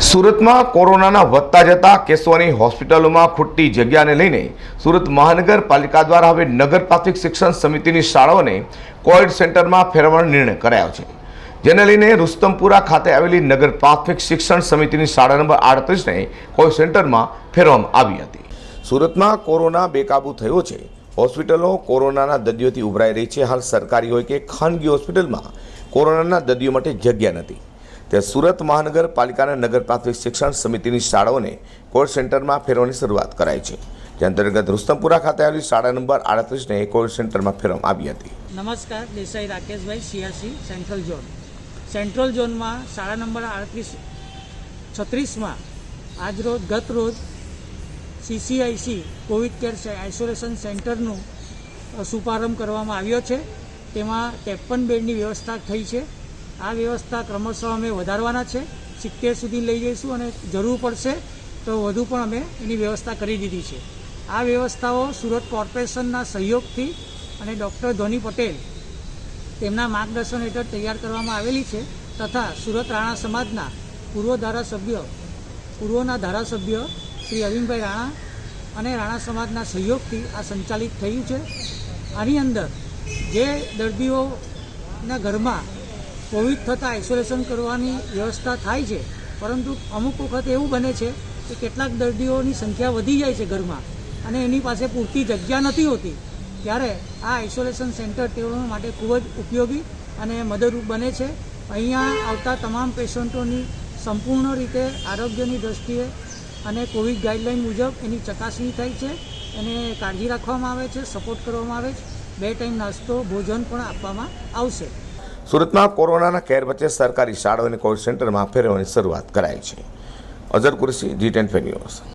સુરતમાં કોરોનાના વધતા જતા કેસોની હોસ્પિટલોમાં ખૂટતી જગ્યાને લઈને સુરત મહાનગરપાલિકા દ્વારા હવે નગર પ્રાથમિક શિક્ષણ સમિતિની શાળાઓને કોવિડ સેન્ટરમાં ફેરવવાનો નિર્ણય કરાયો છે. જેને લઈને રુસ્તમપુરા ખાતે આવેલી નગર પ્રાથમિક શિક્ષણ સમિતિની શાળા નંબર આડત્રીસને કોવિડ સેન્ટરમાં ફેરવવામાં આવી હતી. સુરતમાં કોરોના બેકાબુ થયો છે. હોસ્પિટલો કોરોનાના દર્દીઓથી ઉભરાઈ રહી છે. હાલ સરકારી હોય કે ખાનગી હોસ્પિટલમાં કોરોનાના દર્દીઓ માટે જગ્યા નથી. ત્યારે સુરત મહાનગરપાલિકાના નગર પ્રાથમિક શિક્ષણ સમિતિની શાળાઓને કોવિડ સેન્ટરમાં ફેરવવાની શરૂઆત કરાઈ છે. જે અંતર્ગત રુસ્તમપુરા ખાતે આવેલી શાળા નંબર આડત્રીસને કોવિડ સેન્ટરમાં ફેરવવામાં આવી હતી. નમસ્કાર, Desai Rakeshbhai, CRC, central zone. Central ઝોનમાં શાળા નંબર આડત્રીસ, છત્રીસમાં આજરોજ ગત રોજ સીસીઆઈસી, કોવિડ કેર આઇસોલેશન સેન્ટરનું શુભારંભ કરવામાં આવ્યો છે. તેમાં ત્રેપન બેડની વ્યવસ્થા થઈ છે. આ વ્યવસ્થા ક્રમશઃ અમે વધારવાના છે. સિત્તેર સુધી લઈ જઈશું અને જરૂર પડશે તો વધુ પણ અમે એની વ્યવસ્થા કરી દીધી છે. આ વ્યવસ્થાઓ સુરત કોર્પોરેશનના સહયોગથી અને ડૉક્ટર ધોની પટેલ તેમના માર્ગદર્શન હેઠળ તૈયાર કરવામાં આવેલી છે તથા સુરત રાણા સમાજના પૂર્વ ધારાસભ્ય, પૂર્વના ધારાસભ્ય શ્રી અરવિંદભાઈ રાણા અને રાણા સમાજના સહયોગથી આ સંચાલિત થયું છે. આની અંદર જે દર્દીઓના ઘરમાં કોવિડ થતાં આઇસોલેશન કરવાની વ્યવસ્થા થાય છે, પરંતુ અમુક વખત એવું બને છે કે કેટલાક દર્દીઓની સંખ્યા વધી જાય છે ઘરમાં અને એની પાસે પૂરતી જગ્યા નથી હોતી, ત્યારે આ આઇસોલેશન સેન્ટર તેઓ માટે ખૂબ જ ઉપયોગી અને મદદરૂપ બને છે. અહીંયા આવતા તમામ પેશન્ટોની સંપૂર્ણ રીતે આરોગ્યની દ્રષ્ટિએ અને કોવિડ ગાઈડલાઇન મુજબ એની ચકાસણી થાય છે, એને કાળજી રાખવામાં આવે છે, સપોર્ટ કરવામાં આવે છે. બે ટાઈમ નાસ્તો, ભોજન પણ આપવામાં આવશે. સુરતમાં કોરોનાના કેર વચ્ચે સરકારી શાળાઓને કોવિડ સેન્ટરમાં ફેરવવાની શરૂઆત કરાઈ છે. Azhar Qureshi, G Ten News.